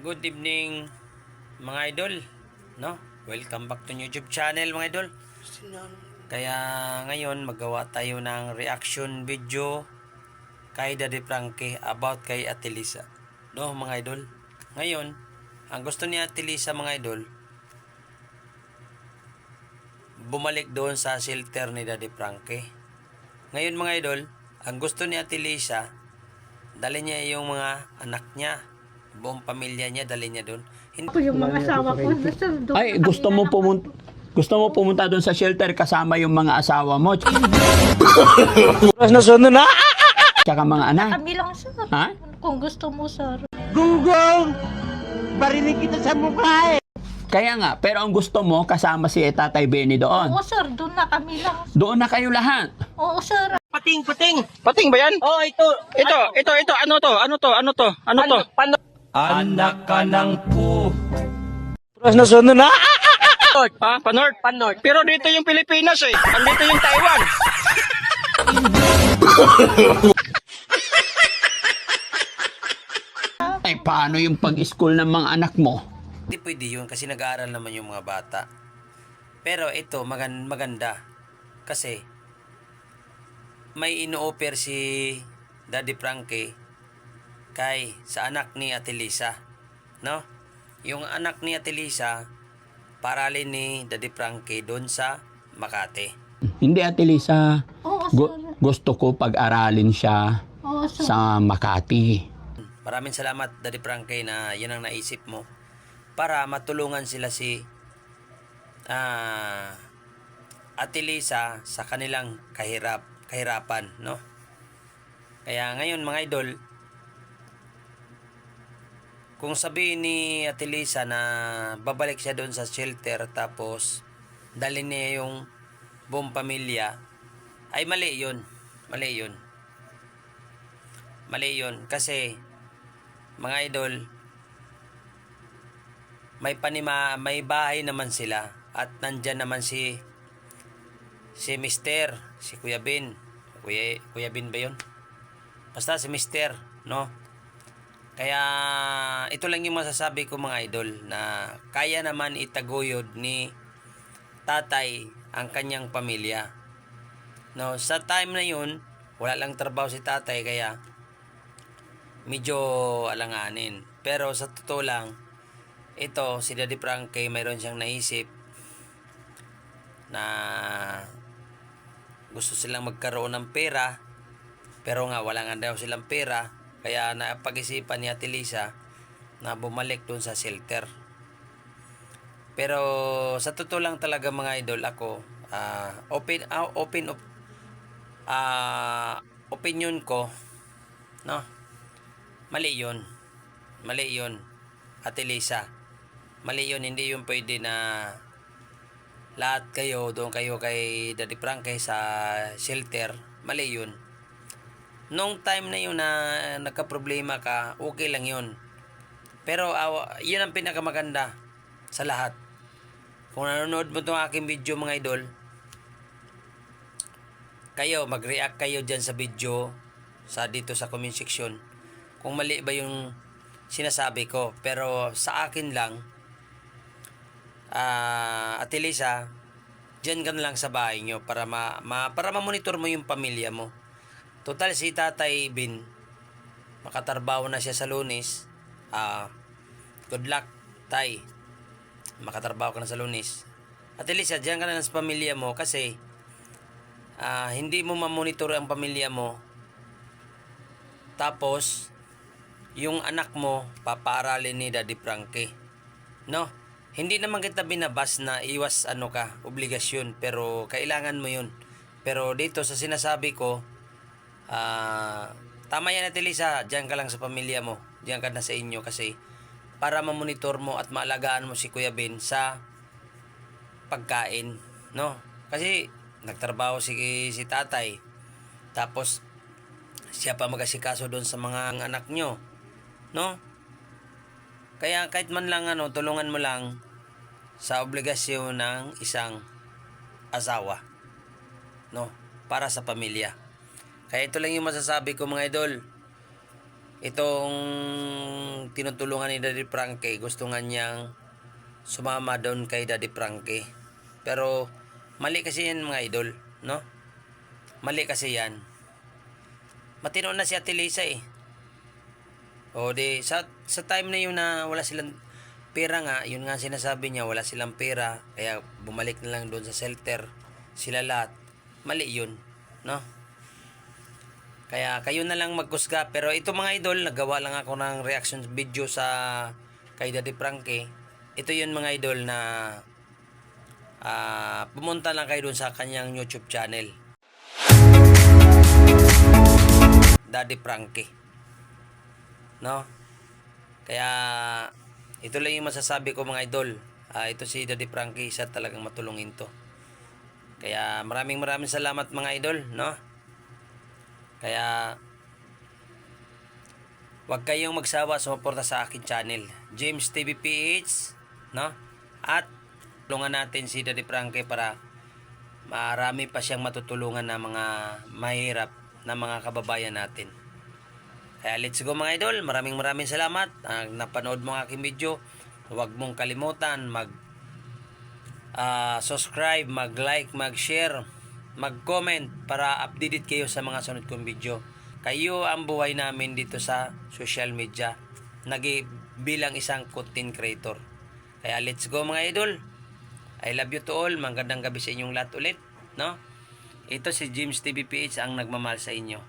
Good evening mga idol, no? Welcome back to YouTube channel mga idol. Kaya ngayon magawa tayo ng reaction video kay Daddy Frankie about kay Ate Lisa. No mga idol? Ngayon, ang gusto ni Ate Lisa mga idol, bumalik doon sa shelter ni Daddy Frankie. Ngayon mga idol, ang gusto ni Ate Lisa, dali niya yung mga anak niya, buong pamilya niya, dali niya doon. Hindi, Ako yung mga asawa ko, nasa doon Ay, gusto mo pumunta gusto mo pumunta doon sa shelter kasama yung mga asawa mo Oras na sunod na. tsaka mga anak. Kami lang, sir. Ha? Kung gusto mo, sir. Gunggong! Barinig kita sa mukha eh. Kaya nga, pero ang gusto mo kasama si Tatay Benny doon. Oo, sir. Doon na kami lang. Doon na kayo lahat. Oo, sir. Pating, pating. Pating ba yan? Oh, ito. Ito, ito, ito, ano to? Ano to? Ano to? Ano to? Pano? Anak ka ng pu. Oras na sunod na. Ha? Panort? Panort. Pero dito yung Pilipinas eh. Andito yung Taiwan. Ay, paano yung pag-school ng mga anak mo? hindi pwede yun kasi nag-aaral naman yung mga bata. Pero ito, magan maganda. Kasi, may ino-offer si Daddy Frankie kay sa anak ni Ate Lisa. No? Yung anak ni Ate Lisa, paralin ni Daddy Frankie doon sa Makati. Hindi, Ate Lisa. Oo, Gu- gusto ko pag-aralin siya Oo, sir. sa Makati. Maraming salamat Daddy Frankie na yun ang naisip mo para matulungan sila si ah Ate Lisa sa kanilang kahirap kahirapan, no? Kaya ngayon mga idol, kung sabihin ni Ate Lisa na babalik siya doon sa shelter tapos dalhin niya yung buong pamilya, ay mali yun. Mali yun. Mali yun. Kasi, mga idol, may panima, may bahay naman sila at nandyan naman si si Mister, si Kuya Bin. Kuya, Kuya Bin ba yun? Basta si Mister, no? Kaya ito lang yung masasabi ko mga idol na kaya naman itaguyod ni tatay ang kanyang pamilya. No, sa time na yun, wala lang trabaho si tatay kaya medyo alanganin. Pero sa totoo lang, ito, si Daddy Frankie, mayroon siyang naisip na gusto silang magkaroon ng pera, pero nga wala nga daw silang pera, kaya napag-isipan ni Ate Lisa na bumalik doon sa shelter. Pero sa totoo lang talaga mga idol, ako, ah, open, ah, open, op, ah, opinion ko, no? Mali yun. Mali yun. Ate Lisa. Mali yun. Hindi yun pwede na lahat kayo, doon kayo kay Daddy Frankie sa shelter. Mali yun. Nung time na yun na nagka-problema ka, okay lang yun. Pero awa, yun ang pinakamaganda sa lahat. Kung nanonood mo itong aking video mga idol, kayo, mag-react kayo dyan sa video, sa dito sa comment section, kung mali ba yung sinasabi ko. Pero sa akin lang, ah Ate Lisa, dyan ka lang sa bahay nyo para ma, ma para ma-monitor mo yung pamilya mo. Total si Tatay Bin, makatarbaho na siya sa lunes. Ah, good luck, Tay. Makatarbaho ka na sa lunes. Ate Lisa, dyan ka na sa pamilya mo kasi ah, hindi mo ma-monitor ang pamilya mo. Tapos, yung anak mo, papaaralin ni Daddy Frankie. No? Hindi naman kita binabas na iwas ano ka, obligasyon, pero kailangan mo yun. Pero dito sa sinasabi ko, ah, tama yan Ate Lisa, diyan ka lang sa pamilya mo, diyan ka na sa inyo kasi para mamonitor mo at maalagaan mo si Kuya Ben sa pagkain, no? Kasi nagtrabaho si si tatay. Tapos siya pa mag-asikaso doon sa mga anak nyo, no? Kaya kahit man lang ano, tulungan mo lang sa obligasyon ng isang asawa, no? Para sa pamilya. Kaya ito lang yung masasabi ko mga idol. itong tinutulungan ni Daddy Frankie, gusto nga niyang sumama doon kay Daddy Frankie. Pero mali kasi yan mga idol, no? Mali kasi yan. Matino na si Ate Lisa eh. O di, sa, sa time na yun na wala silang pera nga, yun nga sinasabi niya, wala silang pera, kaya bumalik na lang doon sa shelter, sila lahat. Mali yun, no? Kaya kayo na lang magkusga. Pero ito mga idol, nagawa lang ako ng reaction video sa kay Daddy Frankie. Ito yun mga idol na ah, pumunta lang kayo dun sa kanyang YouTube channel. Daddy Frankie. No? Kaya ito lang yung masasabi ko mga idol. Ah, ito si Daddy Frankie, isa talagang matulungin to. Kaya maraming maraming salamat mga idol, no? Kaya Huwag kayong magsawa sumuporta sa akin channel. James TV PH, no? At tulungan natin si Daddy Frankie para marami pa siyang matutulungan na mga mahirap na mga kababayan natin. Kaya let's go mga idol. Maraming maraming salamat. Ang napanood ang aking video. Huwag mong kalimutan mag ah, subscribe, mag-like, mag-share, mag-comment para updated kayo sa mga sunod kong video. Kayo ang buhay namin dito sa social media. Nagi bilang isang content creator. Kaya let's go mga idol. I love you to all. Magandang gabi sa inyong lahat ulit. No? Ito si James TVPH ang nagmamahal sa inyo.